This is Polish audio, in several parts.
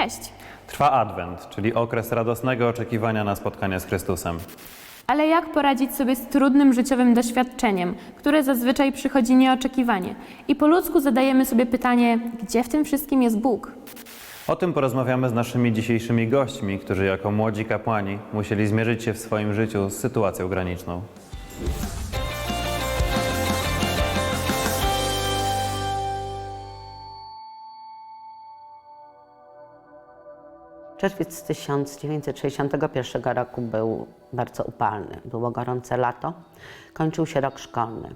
Cześć! Trwa Adwent, czyli okres radosnego oczekiwania na spotkanie z Chrystusem. Ale jak poradzić sobie z trudnym życiowym doświadczeniem, które zazwyczaj przychodzi nieoczekiwanie? I po ludzku zadajemy sobie pytanie, gdzie w tym wszystkim jest Bóg? O tym porozmawiamy z naszymi dzisiejszymi gośćmi, którzy jako młodzi kapłani musieli zmierzyć się w swoim życiu z sytuacją graniczną. Czerwiec 1961 roku był bardzo upalny. Było gorące lato, kończył się rok szkolny.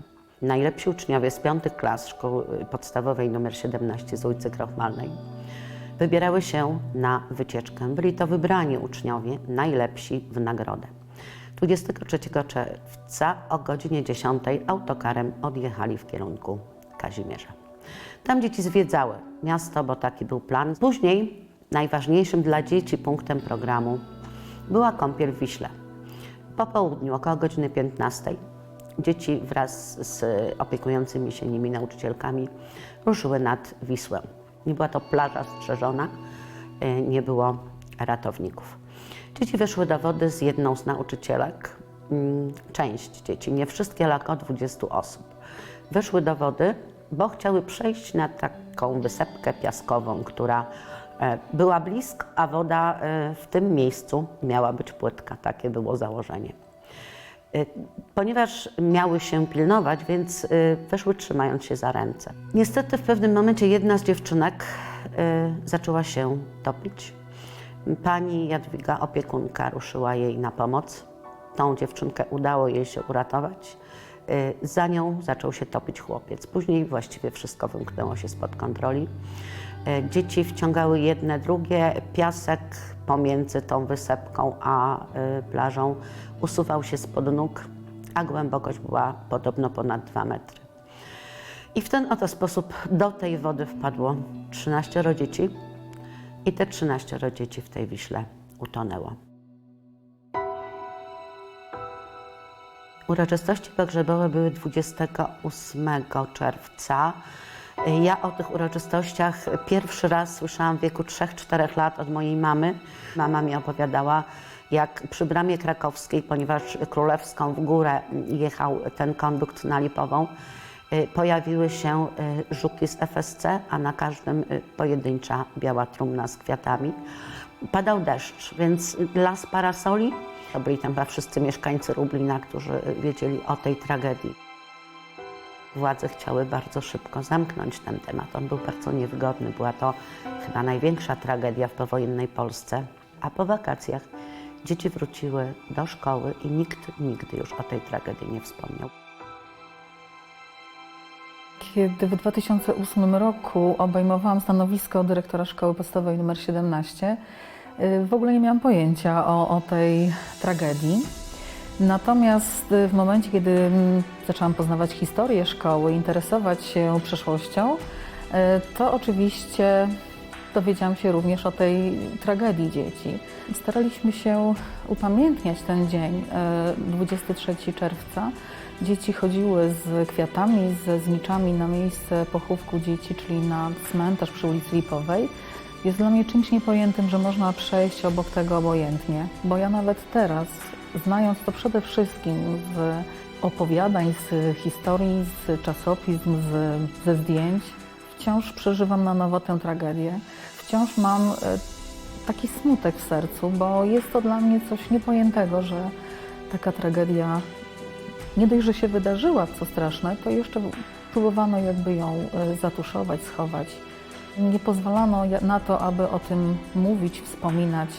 Najlepsi uczniowie z piątych klas szkoły podstawowej nr 17 z ulicy Krochmalnej wybierały się na wycieczkę. Byli to wybrani uczniowie, najlepsi w nagrodę. 23 czerwca o godzinie 10 autokarem odjechali w kierunku Kazimierza. Tam dzieci zwiedzały miasto, bo taki był plan. Później najważniejszym dla dzieci punktem programu była kąpiel w Wiśle. Po południu, około godziny 15, dzieci wraz z opiekującymi się nimi nauczycielkami ruszyły nad Wisłę. Nie była to plaża strzeżona, y, nie było ratowników. Dzieci weszły do wody z jedną z nauczycielek. Mm, Część dzieci, nie wszystkie, ale około 20 osób. Weszły do wody, bo chciały przejść na taką wysepkę piaskową, która e, była blisko, a woda e, w tym miejscu miała być płytka. Takie było założenie. Y, Ponieważ miały się pilnować, więc weszły trzymając się za ręce. Niestety w pewnym momencie jedna z dziewczynek zaczęła się topić. Pani Jadwiga, opiekunka, ruszyła jej na pomoc. Tą dziewczynkę udało jej się uratować. Za nią zaczął się topić chłopiec. Później właściwie wszystko wymknęło się spod kontroli. Y, Dzieci wciągały jedne, drugie. Piasek pomiędzy tą wysepką a y, plażą usuwał się spod nóg, a głębokość była podobno ponad 2 metry. I w ten oto sposób do tej wody wpadło 13 dzieci i te 13 dzieci w tej Wiśle utonęło. Uroczystości pogrzebowe były 28 czerwca. Ja o tych uroczystościach pierwszy raz słyszałam w wieku 3-4 lat od mojej mamy. Mama mi opowiadała, jak przy bramie krakowskiej, ponieważ królewską w górę jechał ten kondukt na Lipową, y, pojawiły się y, żuki z FSC, a na każdym y, pojedyncza biała trumna z kwiatami. Padał deszcz, więc las parasoli. To byli tam wszyscy mieszkańcy Lublina, którzy wiedzieli o tej tragedii. Władze chciały bardzo szybko zamknąć ten temat. On był bardzo niewygodny. Była to chyba największa tragedia w powojennej Polsce. A po wakacjach dzieci wróciły do szkoły i nikt nigdy już o tej tragedii nie wspomniał. Kiedy w 2008 roku obejmowałam stanowisko dyrektora szkoły podstawowej nr 17, y, w ogóle nie miałam pojęcia o, o tej tragedii. Natomiast y, w momencie, kiedy mm, zaczęłam poznawać historię szkoły, interesować się przeszłością, y, to oczywiście dowiedziałam się również o tej tragedii dzieci. Staraliśmy się upamiętniać ten dzień, y, 23 czerwca. Dzieci chodziły z kwiatami, ze zniczami na miejsce pochówku dzieci, czyli na cmentarz przy ulicy Lipowej. Jest dla mnie czymś niepojętym, że można przejść obok tego obojętnie, bo ja nawet teraz, znając to przede wszystkim z opowiadań, z historii, z czasopism, z, ze zdjęć, wciąż przeżywam na nowo tę tragedię. Wciąż mam e, taki smutek w sercu, bo jest to dla mnie coś niepojętego, że taka tragedia nie dość, że się wydarzyła, co straszne, to jeszcze próbowano jakby ją e, zatuszować, schować. Nie pozwalano na to, aby o tym mówić, wspominać.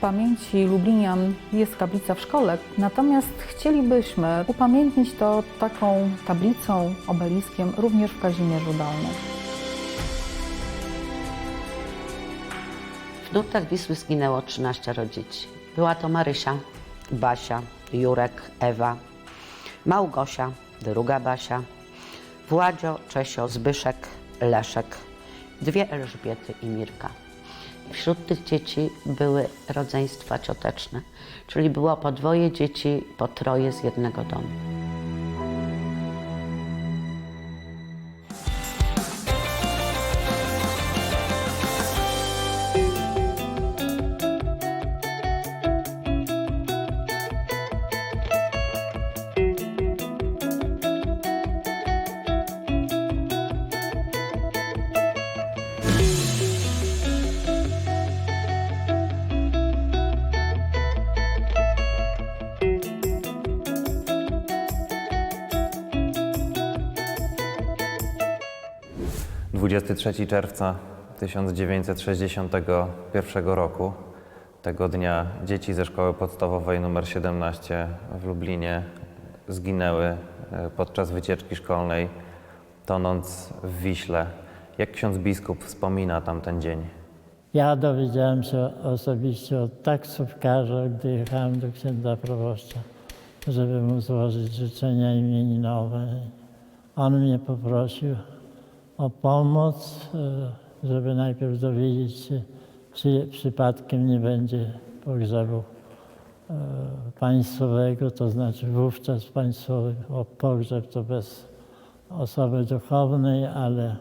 Pamięci Lublinian jest tablica w szkole, natomiast chcielibyśmy upamiętnić to taką tablicą, obeliskiem również w Kazimierzu Dolnym. W nurtach Wisły zginęło 13 dzieci. Była to Marysia, Basia, Jurek, Ewa, Małgosia, druga Basia, Władzio, Czesio, Zbyszek, Leszek, dwie Elżbiety i Mirka. Wśród tych dzieci były rodzeństwa cioteczne, czyli było po dwoje dzieci, po troje z jednego domu. 23 czerwca 1961 roku. Tego dnia dzieci ze szkoły podstawowej nr 17 w Lublinie zginęły e, podczas wycieczki szkolnej, tonąc w Wiśle. Jak ksiądz biskup wspomina tamten dzień? Ja dowiedziałem się osobiście od taksówkarza, gdy jechałem do księdza proboszcza, żeby mu złożyć życzenia imieninowe. On mnie poprosił o pomoc, e, żeby najpierw dowiedzieć się, czy przypadkiem nie będzie pogrzebu e, państwowego, to znaczy wówczas państwowy pogrzeb to bez osoby duchownej, ale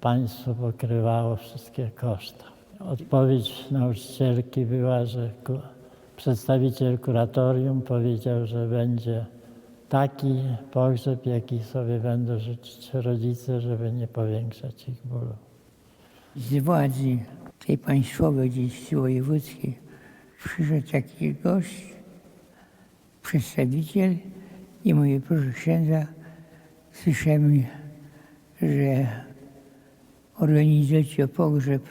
państwo pokrywało wszystkie koszta. Odpowiedź nauczycielki była, że przedstawiciel kuratorium powiedział, że będzie taki pogrzeb, jaki sobie będą życzyć rodzice, żeby nie powiększać ich bólu. z władzy tej państwowej, gdzieś wojewódzkiej, przyszedł taki gość, przedstawiciel i mówi, proszę księdza, słyszymy, że organizujecie pogrzeb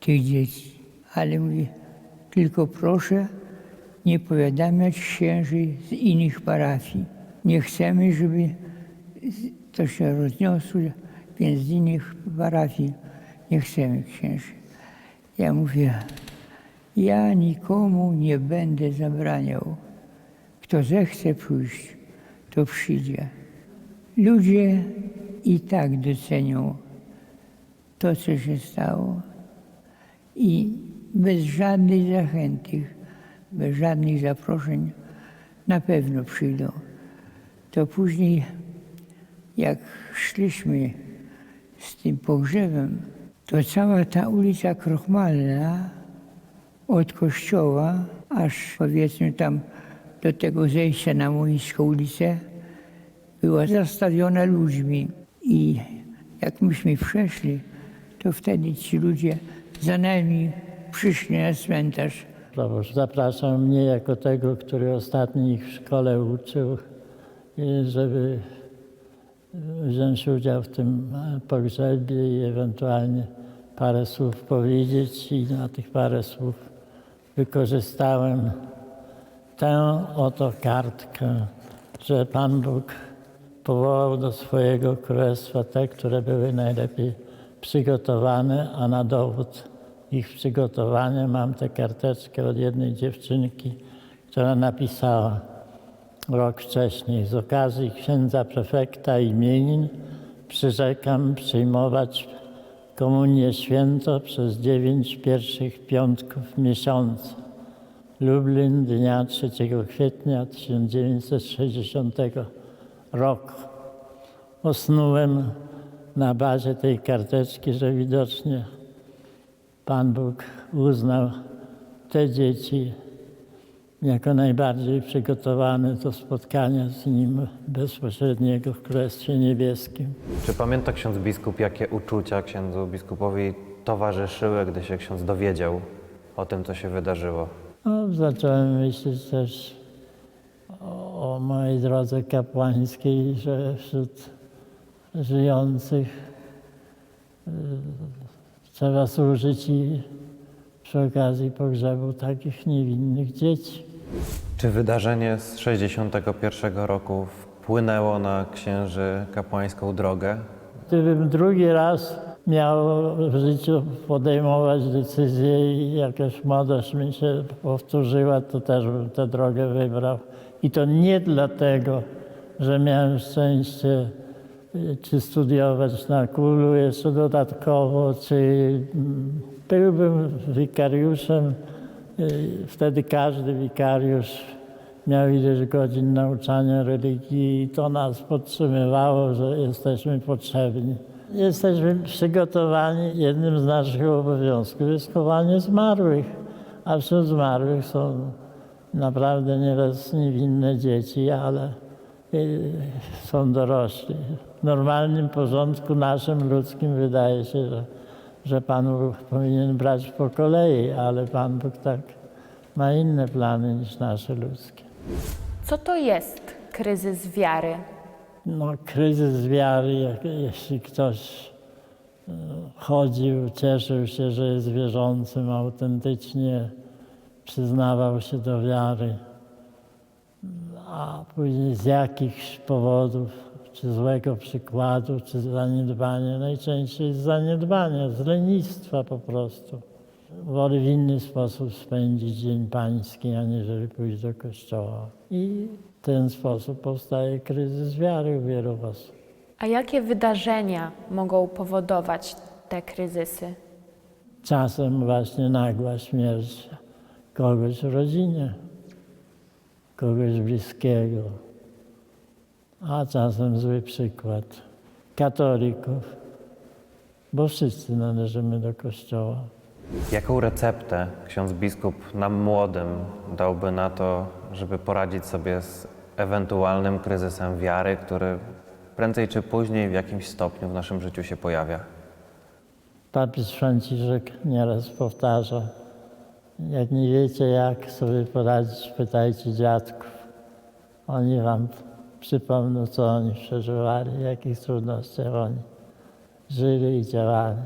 tych dzieci, ale mówi, tylko proszę nie powiadamiać księży z innych parafii. Nie chcemy, żeby to się rozniosło, więc z innych parafii nie chcemy księży. Ja mówię, ja nikomu nie będę zabraniał. Kto zechce pójść, to przyjdzie. Ludzie i tak docenią to, co się stało i bez żadnej zachęty, bez żadnych zaproszeń na pewno przyjdą. To później, jak szliśmy z tym pogrzebem, to cała ta ulica Krochmalna od kościoła aż powiedzmy tam do tego zejścia na Młyńską ulicę była zastawiona ludźmi. I jak myśmy przeszli, to wtedy ci ludzie za nami przyszli na cmentarz. Proboszcz zapraszał mnie jako tego, który ostatni ich w szkole uczył, żeby wziąć udział w tym pogrzebie i ewentualnie parę słów powiedzieć. I na tych parę słów wykorzystałem tę oto kartkę, że Pan Bóg powołał do swojego królestwa te, które były najlepiej przygotowane, a na dowód ich przygotowania mam tę karteczkę od jednej dziewczynki, która napisała rok wcześniej z okazji księdza prefekta imienin przyrzekam przyjmować komunię święto przez dziewięć pierwszych piątków miesiąca. Lublin dnia 3 kwietnia 1960 roku. Osnułem na bazie tej karteczki, że widocznie Pan Bóg uznał te dzieci jako najbardziej przygotowane do spotkania z Nim bezpośredniego w Królestwie Niebieskim. Czy pamięta ksiądz biskup, jakie uczucia księdzu biskupowi towarzyszyły, gdy się ksiądz dowiedział o tym, co się wydarzyło? No, zacząłem myśleć też o, o mojej drodze kapłańskiej, że wśród żyjących y, trzeba służyć i przy okazji pogrzebu takich niewinnych dzieci. Czy wydarzenie z 61 roku wpłynęło na księży kapłańską drogę? Gdybym drugi raz miał w życiu podejmować decyzję i jakaś młodość mi się powtórzyła, to też bym tę drogę wybrał. I to nie dlatego, że miałem szczęście czy studiować na kulu jeszcze dodatkowo, czy mm, byłbym wikariuszem. y, Wtedy każdy wikariusz miał ileś godzin nauczania religii i to nas podtrzymywało, że jesteśmy potrzebni. Jesteśmy przygotowani. Jednym z naszych obowiązków jest chowanie zmarłych, a wśród zmarłych są naprawdę nieraz niewinne dzieci, ale są dorośli. W normalnym porządku naszym ludzkim wydaje się, że, że Pan Bóg powinien brać po kolei, ale Pan Bóg tak ma inne plany niż nasze ludzkie. Co to jest kryzys wiary? no, kryzys wiary, jak, jeśli ktoś e, chodził, cieszył się, że jest wierzącym, autentycznie przyznawał się do wiary, a później z jakichś powodów, czy złego przykładu, czy zaniedbania, najczęściej z zaniedbania, z lenistwa po prostu. Woli w inny sposób spędzić Dzień Pański, aniżeli pójść do kościoła. I w ten sposób powstaje kryzys wiary u wielu osób. A jakie wydarzenia mogą powodować te kryzysy? Czasem właśnie nagła śmierć kogoś w rodzinie, kogoś bliskiego, a czasem zły przykład katolików, bo wszyscy należymy do kościoła. Jaką receptę ksiądz biskup nam młodym dałby na to, żeby poradzić sobie z ewentualnym kryzysem wiary, który prędzej czy później w jakimś stopniu w naszym życiu się pojawia? Papież Franciszek nieraz powtarza, jak nie wiecie jak sobie poradzić, pytajcie dziadków. Oni wam przypomną, co oni przeżywali, jakich trudnościach oni żyli i działali.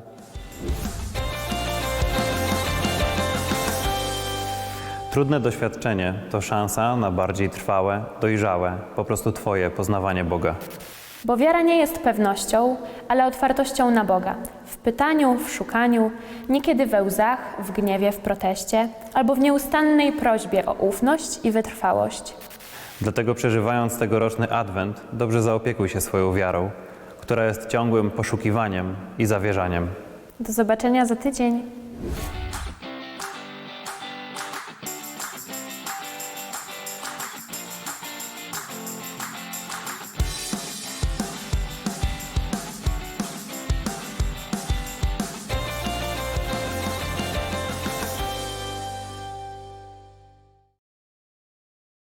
Trudne doświadczenie to szansa na bardziej trwałe, dojrzałe, po prostu Twoje poznawanie Boga. Bo wiara nie jest pewnością, ale otwartością na Boga. W pytaniu, w szukaniu, niekiedy we łzach, w gniewie, w proteście, albo w nieustannej prośbie o ufność i wytrwałość. Dlatego przeżywając tegoroczny Adwent, dobrze zaopiekuj się swoją wiarą, która jest ciągłym poszukiwaniem i zawierzaniem. Do zobaczenia za tydzień.